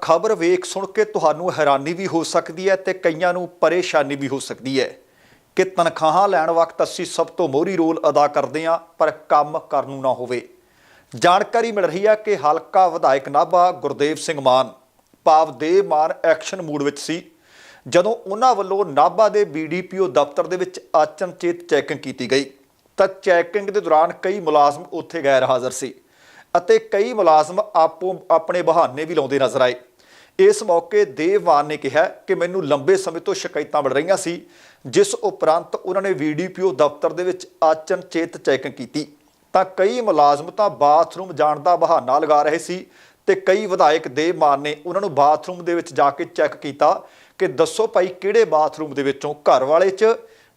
ਖਬਰ ਵੇਖ ਸੁਣ ਕੇ ਤੁਹਾਨੂੰ ਹੈਰਾਨੀ ਵੀ ਹੋ ਸਕਦੀ ਹੈ ਤੇ ਕਈਆਂ ਨੂੰ ਪਰੇਸ਼ਾਨੀ ਵੀ ਹੋ ਸਕਦੀ ਹੈ। ਕਿ ਤਨਖਾਹਾਂ ਲੈਣ ਵਕਤ ਅਸੀਂ ਸਭ ਤੋਂ ਮੋਹਰੀ ਰੋਲ ਅਦਾ ਕਰਦੇ ਹਾਂ, ਪਰ ਕੰਮ ਕਰਨ ਨੂੰ ਨਾ ਹੋਵੇ। ਜਾਣਕਾਰੀ ਮਿਲ ਰਹੀ ਹੈ ਕਿ ਹਲਕਾ ਵਿਧਾਇਕ ਨਾਭਾ ਗੁਰਦੇਵ ਸਿੰਘ ਮਾਨ ਪਾਵਦੇ ਮਾਨ ਐਕਸ਼ਨ ਮੂਡ ਵਿੱਚ ਸੀ, ਜਦੋਂ ਉਹਨਾਂ ਵੱਲੋਂ ਨਾਭਾ ਦੇ ਬੀਡੀਪੀਓ ਦਫ਼ਤਰ ਦੇ ਵਿੱਚ ਅਚਨਚੇਤ ਚੈਕਿੰਗ ਕੀਤੀ ਗਈ। ਤਾਂ ਚੈਕਿੰਗ ਦੇ ਦੌਰਾਨ ਕਈ ਮੁਲਾਜ਼ਮ ਉੱਥੇ ਗੈਰ ਹਾਜ਼ਰ ਸੀ। ਅਤੇ ਕਈ ਮੁਲਾਜ਼ਮ ਆਪੋ ਆਪਣੇ ਬਹਾਨੇ ਵੀ ਲਾਉਂਦੇ ਨਜ਼ਰ ਆਏ। ਇਸ ਮੌਕੇ ਦੇਵਮਾਨ ਨੇ ਕਿਹਾ ਕਿ ਮੈਨੂੰ ਲੰਬੇ ਸਮੇਂ ਤੋਂ ਸ਼ਿਕਾਇਤਾਂ ਮਿਲ ਰਹੀਆਂ ਸੀ, ਜਿਸ ਉਪਰੰਤ ਉਹਨਾਂ ਨੇ ਵੀਡੀਪੀਓ ਦਫ਼ਤਰ ਦੇ ਵਿੱਚ ਅਚਨਚੇਤ ਚੈਕਿੰਗ ਕੀਤੀ। ਤਾਂ ਕਈ ਮੁਲਾਜ਼ਮ ਤਾਂ ਬਾਥਰੂਮ ਜਾਣ ਦਾ ਬਹਾਨਾ ਲਗਾ ਰਹੇ ਸੀ ਤੇ ਕਈ ਵਿਧਾਇਕ ਦੇਵਮਾਨ ਨੇ ਉਹਨਾਂ ਨੂੰ ਬਾਥਰੂਮ ਦੇ ਵਿੱਚ ਜਾ ਕੇ ਚੈੱਕ ਕੀਤਾ ਕਿ ਦੱਸੋ ਭਾਈ ਕਿਹੜੇ ਬਾਥਰੂਮ ਦੇ ਵਿੱਚੋਂ ਘਰ ਵਾਲੇ 'ਚ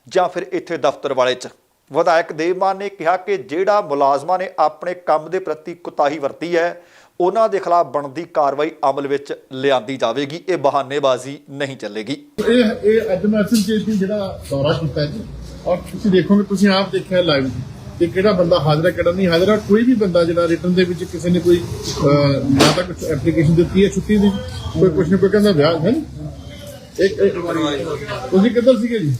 ਜਾਂ ਫਿਰ ਇੱਥੇ ਦਫ਼ਤਰ ਵਾਲੇ 'ਚ। ਵਿਧਾਇਕ ਦੇਵਮਾਨ ਨੇ ਕਿਹਾ ਕਿ ਜਿਹੜਾ ਮੁਲਾਜ਼ਮਾਂ ਨੇ ਆਪਣੇ ਕੰਮ ਦੇ ਪ੍ਰਤੀ ਕੁਤਾਹੀ ਵਰਤੀ ਹੈ, ਉਹਨਾਂ ਦੇ ਖਿਲਾਫ ਬਣਦੀ ਕਾਰਵਾਈ ਅਮਲ ਵਿੱਚ ਲਿਆਂਦੀ ਜਾਵੇਗੀ, ਇਹ ਬਹਾਨੇਬਾਜ਼ੀ ਨਹੀਂ ਚੱਲੇਗੀ। ਇਹ ਇਹ ਅੱਜ ਮੈਂ ਅਸਲ ਜਿਹੜਾ ਦੌਰਾ ਕੀਤਾ ਜੀ, ਔਰ ਤੁਸੀਂ ਦੇਖੋਗੇ, ਤੁਸੀਂ ਆਪ ਦੇਖਿਆ ਲਾਈਵ ਕਿ ਕਿਹੜਾ ਬੰਦਾ ਹਾਜ਼ਰ ਹੈ, ਕਿਹੜਾ ਨਹੀਂ ਹਾਜ਼ਰ ਹੈ ਕੋਈ ਵੀ ਬੰਦਾ ਜਿਹੜਾ ਰਿਟਰਨ ਦੇ ਵਿੱਚ ਕਿਸੇ ਨੇ ਕੋਈ ਨਾ ਤਾਂ ਕੁਝ ਐਪਲੀਕੇਸ਼ਨ ਦਿੱਤੀ ਹੈ ਛੁੱਟੀ ਦੀ, ਕੋਈ ਕੁਛ ਨਾ ਕੋਈ ਕਹਿੰਦਾ ਵਿਆਹ ਹੈ ਇੱਕ, ਤੁਸੀਂ ਕਿੱਧਰ ਸੀਗੇ ਜੀ?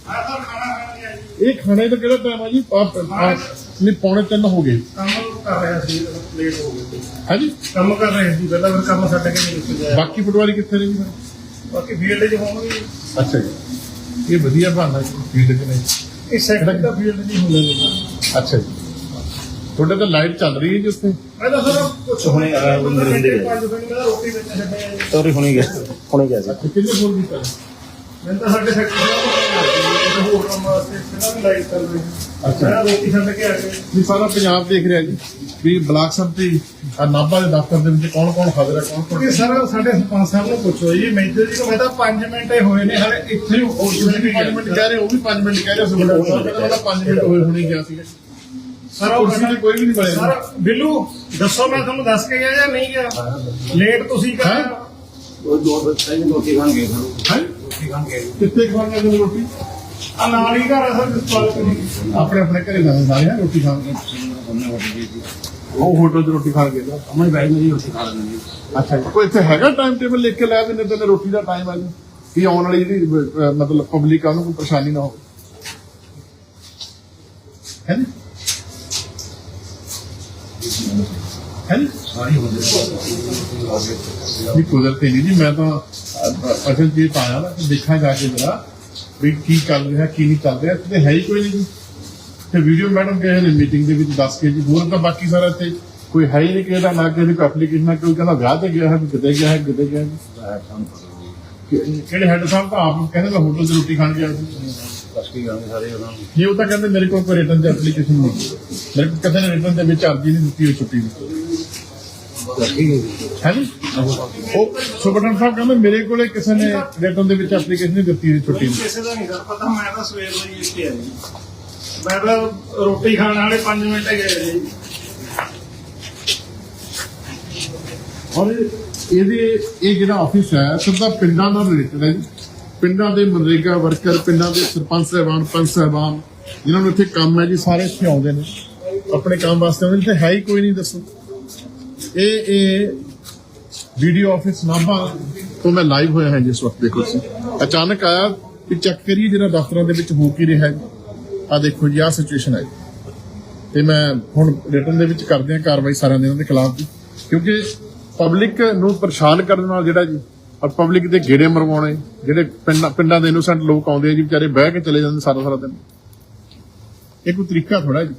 ਇਹ ਖਾਣੇ ਦਾ ਕਿਹੜਾ ਟਾਈਮ ਆ ਜੀ? ਆਪ ਨਹੀਂ ਪੌਣੇ ਤਿੰਨ ਹੋ ਗਏ। ਕੰਮ ਕਰ ਰਿਹਾ ਸੀ ਲੇਟ ਹੋ ਗਏ ਹਾਂਜੀ? ਕੰਮ ਕਰ ਰਹੇ ਸੀ ਪਹਿਲਾਂ ਫਿਰ ਕੰਮ ਛੱਡ ਕੇ ਨਹੀਂ ਗਿਆ ਬਾਕੀ ਪਟਵਾਰੀ ਕਿੱਥੇ ਨੇ ਜੀ ਬਾਕੀ ਫੀਲਡ 'ਚ ਹੋਣਗੇ। ਅੱਛਾ ਜੀ। ਇਹ ਵਧੀਆ ਬਹਾਨਾ ਜੀ ਫੀਲਡ ਚ ਨਹੀਂ। ਇਹ ਸੈਕਟਰ ਦਾ ਫੀਲਡ ਨਹੀਂ ਹੁੰਦੇ ਨੇ। ਅੱਛਾ ਜੀ। ਤੁਹਾਡੇ ਤਾਂ ਲਾਈਟ ਚੱਲ ਰਹੀ ਹੈ ਜੀ ਉੱਥੇ। ਪਹਿਲਾਂ ਸਰ ਕੁਝ ਹੁਣੇ ਆ, ਮੈਂ ਰੋਟੀ ਵਿੱਚ ਛੱਡਿਆ ਜੀ ਸੌਰੀ ਹੁਣੇ ਗਿਆ। ਹੁਣੇ ਗਿਆ ਸੀ ਕਿੰਨੇ ਫੋਨ ਕੀਤਾ ਮੈਂ ਤਾਂ ਸਾਡੇ ਸੈਕਟਰ ਦਾ ਹੋਰ ਕੰਮ ਵਾਸਤੇ ਪਹਿਲਾਂ ਵੀ ਲਾਈਟ ਚੱਲ ਰਹੀ। ਅੱਛਾ। ਮੈਂ ਰੋਟੀ ਛੱਡ ਕੇ ਆ ਗਿਆ। ਵੀ ਸਾਰਾ ਪੰਜਾਬ ਦੇਖ ਰਿਹਾ ਜੀ ਵੀ ਬਲਾਕ ਸੰਮਤੀ ਨਾਭਾ ਦੇ ਦਫ਼ਤਰ ਦੇ ਵਿੱਚ ਕੌਣ ਕੌਣ ਹਾਜ਼ਰ ਹੈ ਕੌਣ ਕੌਣ ਸਰ ਸਾਡੇ ਸਰਪੰਚ ਸਾਹਿਬ ਨੂੰ ਪੁੱਛੋ ਜੀ ਮੇਜਰ ਜੀ ਨੂੰ ਮੈਂ ਤਾਂ 5 ਮਿੰਟ ਹੋਏ ਨੇ ਹਲੇ ਇੱਥੇ ਹੀ ਤੁਸੀਂ ਵੀ 5 ਮਿੰਟ ਕਹਿ ਰਹੇ ਉਹ ਵੀ 5 ਮਿੰਟ ਕਹਿ ਰਹੇ ਹੋ ਸੁਬਹ ਕਹਿੰਦਾ 5 ਮਿੰਟ ਹੋਏ ਹੁਣੇ ਗਿਆ ਸੀਗਾ। ਸਰ ਕੁਰਸੀ ਤੇ ਕੋਈ ਵੀ ਨਹੀਂ ਬਣਿਆ ਸਰ ਬਿੱਲੂ ਦੱਸੋ ਮੈਂ ਤੁਹਾਨੂੰ ਦੱਸ ਕੇ ਗਿਆ ਜਾਂ ਨਹੀਂ ਗਿਆ? ਲੇਟ ਤੁਸੀਂ ਕਰ ਹੈਂ? ਉਹ ਦੋ ਬੱਚੇ ਰੋਟੀ ਖਾਣ ਗਏ ਸਰ ਹੈ? ਰੋਟੀ ਖਾਣ ਗਏ ਕਿੱਥੇ ਖਾਣ ਲੱਗੇ ਰੋਟੀ? ਆ ਨਾਲ ਹੀ ਘਰ ਆ ਸਰ ਪਾਲਕ ਦੀ ਆਪਣੇ ਆਪਣੇ ਘਰੇ ਜਾਂਦੇ ਸਾਰੇ ਹੈਂ ਰੋਟੀ ਖਾਣ। ਦਿੱਤੀ ਉਹ ਹੋਟਲ 'ਚ ਰੋਟੀ ਖਾਣ ਗਏ ਨਾ ਅਮਨ ਬਾਈ ਮੇਰੀ ਰੋਟੀ ਖਾ ਲੈਂਦੇ ਅੱਛਾ ਕੋਈ ਇੱਥੇ ਹੈਗਾ ਟਾਈਮ ਟੇਬਲ ਲਿਖ ਕੇ ਲੈ ਦਿੰਦੇ ਤੇ ਰੋਟੀ ਦਾ ਟਾਈਮ ਆ ਜੀ। ਕਿ ਆਉਣ ਵਾਲੀ ਜਿਹੜੀ ਮਤਲਬ ਪਬਲਿਕ ਆ ਉਹਨੂੰ ਕੋਈ ਪਰੇਸ਼ਾਨੀ ਨਾ ਹੋਵੇ। ਹੈ ਨੀ ਹੈ ਨੀ ਕੁਦਰਤੀ ਨਹੀਂ ਜੀ, ਮੈਂ ਤਾਂ ਅਸਲ ਜੀ ਤਾਂ ਨਾ ਦੇਖਾਂ ਜਾ ਕੇ ਜਰਾ ਵੀ ਕੀ ਚੱਲ ਰਿਹਾ, ਕੀ ਨਹੀਂ ਚੱਲ ਰਿਹਾ ਤੇ ਹੈ ਹੀ ਕੋਈ ਨਹੀਂ ਤੇ ਵੀਡੀਓ ਮੈਡਮ ਕਹੇ ਨੇ ਮੀਟਿੰਗ ਦੇ ਵਿੱਚ ਦੱਸ ਕੇ ਜੀ, ਹੋਰ ਤਾਂ ਬਾਕੀ ਸਾਰਾ ਇੱਥੇ ਕੋਈ ਹੈ ਹੀ ਨਹੀਂ ਕਿਹਦਾ ਨਾ ਕਿਸੇ ਕੋਈ ਐਪਲੀਕੇਸ਼ਨ ਕੋਈ ਕਹਿੰਦਾ ਵਿਆਹ ਤੇ ਗਿਆ ਹੈ ਕਿਤੇ ਗਿਆ ਹੈ, ਕਿਤੇ ਗਿਆ ਕਿਹੜੇ ਹੈਡ ਸਾਹਿਬ ਤਾਂ ਆਪ ਕਹਿੰਦੇ ਮੈਂ ਹੋਟਲ 'ਚ ਰੋਟੀ ਖਾਣ ਗਿਆ ਸੀ। ਕੀ ਕਰਾਂਗੇ ਸਾਰੇ ਉਹਨਾਂ ਨੂੰ ਜੀ ਉਹ ਤਾਂ ਕਹਿੰਦੇ ਮੇਰੇ ਕੋਲ ਕੋਈ ਰਿਟਰਨ ਦੀ ਐਪਲੀਕੇਸ਼ਨ ਨਹੀਂ। ਮੇਰੇ ਕੋਲ ਕਿਸੇ ਰਿਟਰਨ ਦੇ ਵਿੱਚ ਅਰਜ਼ੀ ਨਹੀਂ ਦਿੱਤੀ ਹੋਈ ਛੁੱਟੀ ਦੀ। ਹੈ ਉਹ ਸੁਪਰਡੈਂਟ ਸਾਹਿਬ ਕਹਿੰਦੇ ਮੇਰੇ ਕੋਲੇ ਕਿਸੇ ਨੇ ਰਿਟਰਨ ਦੇ ਵਿੱਚ ਐਪਲੀਕੇਸ਼ਨ ਨਹੀਂ ਦਿੱਤੀ ਹੋਈ ਛੁੱਟੀ ਦੀ ਕਿਸੇ ਦਾ ਨਹੀਂ ਸਰ ਪਤਾ ਮੈਂ ਤਾਂ ਸਵੇਰ ਦਾ ਹੀ ਇੱਥੇ ਆ ਜੀ। ਮੈਂ ਤਾਂ ਰੋਟੀ ਖਾਣ ਵਾਲੇ 5 ਮਿੰਟ ਗਏ ਜੀ। ਔਰ ਇਹਦੇ ਇਹ ਜਿਹੜਾ ਆਫਿਸ ਹੈ ਸਿੱਧਾ ਪਿੰਡਾਂ ਨਾਲ ਰਿਲੇਟਡ ਹੈ ਜੀ। ਪਿੰਡਾਂ ਦੇ ਮਨਰੇਗਾ ਵਰਕਰ ਪਿੰਡਾਂ ਦੇ ਸਰਪੰਚ ਸਾਹਿਬਾਨ ਪੰਚ ਸਾਹਿਬਾਨ ਜਿਨ੍ਹਾਂ ਨੂੰ ਇੱਥੇ ਕੰਮ ਹੈ ਜੀ ਸਾਰੇ ਇੱਥੇ ਆਉਂਦੇ ਨੇ। ਆਪਣੇ ਕੰਮ ਵਾਸਤੇ ਆਉਂਦੇ ਨੇ ਤੇ ਹੈ ਹੀ ਕੋਈ ਨਹੀਂ ਦੱਸੋ। ਇਹ ਇਹ ਵੀਡੀਓ ਆਫਿਸ ਨਾਭਾ ਤੋਂ ਮੈਂ ਲਾਈਵ ਹੋਇਆ ਹੈ ਜਿਸ ਵਕਤ, ਦੇਖੋ ਤੁਸੀਂ। ਅਚਾਨਕ ਆਇਆ ਕਿ ਚੈੱਕ ਕਰੀਏ ਜਿਹੜਾ ਦਫ਼ਤਰਾਂ ਦੇ ਵਿੱਚ ਹੋ ਕੀ ਰਿਹਾ ਹੈ। ਆ ਦੇਖੋ ਜੀ ਆ ਸਿਚੁਏਸ਼ਨ ਹੈ। ਤੇ ਮੈਂ ਹੁਣ ਰਿਟਰਨ ਦੇ ਵਿੱਚ ਕਰਦੇ ਆ ਕਾਰਵਾਈ ਸਾਰਿਆਂ ਦੇ ਉਹਨਾਂ ਦੇ ਖਿਲਾਫ ਦੀ ਕਿਉਂਕਿ ਪਬਲਿਕ ਨੂੰ ਪਰੇਸ਼ਾਨ ਕਰਨ ਨਾਲ ਜਿਹੜਾ ਜੀ, ਔਰ ਪਬਲਿਕ ਦੇ ਗੇੜੇ ਮਰਵਾਉਣੇ, ਜਿਹੜੇ ਪਿੰਡਾਂ ਪਿੰਡਾਂ ਦੇ ਇਨੋਸੈਂਟ ਲੋਕ ਆਉਂਦੇ ਆ ਜੀ, ਵਿਚਾਰੇ ਬਹਿ ਕੇ ਚਲੇ ਜਾਂਦੇ ਸਾਰਾ ਸਾਰਾ ਦਿਨ। ਇਹ ਕੋਈ ਤਰੀਕਾ ਥੋੜਾ ਜੀ।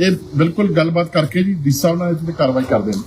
ਇਹ ਬਿਲਕੁਲ ਗੱਲਬਾਤ ਕਰਕੇ ਜੀ ਡੀ ਸਾਹਿਬ ਨਾਲ ਇਸ ਤੇ ਕਾਰਵਾਈ ਕਰਦੇ ਨੇ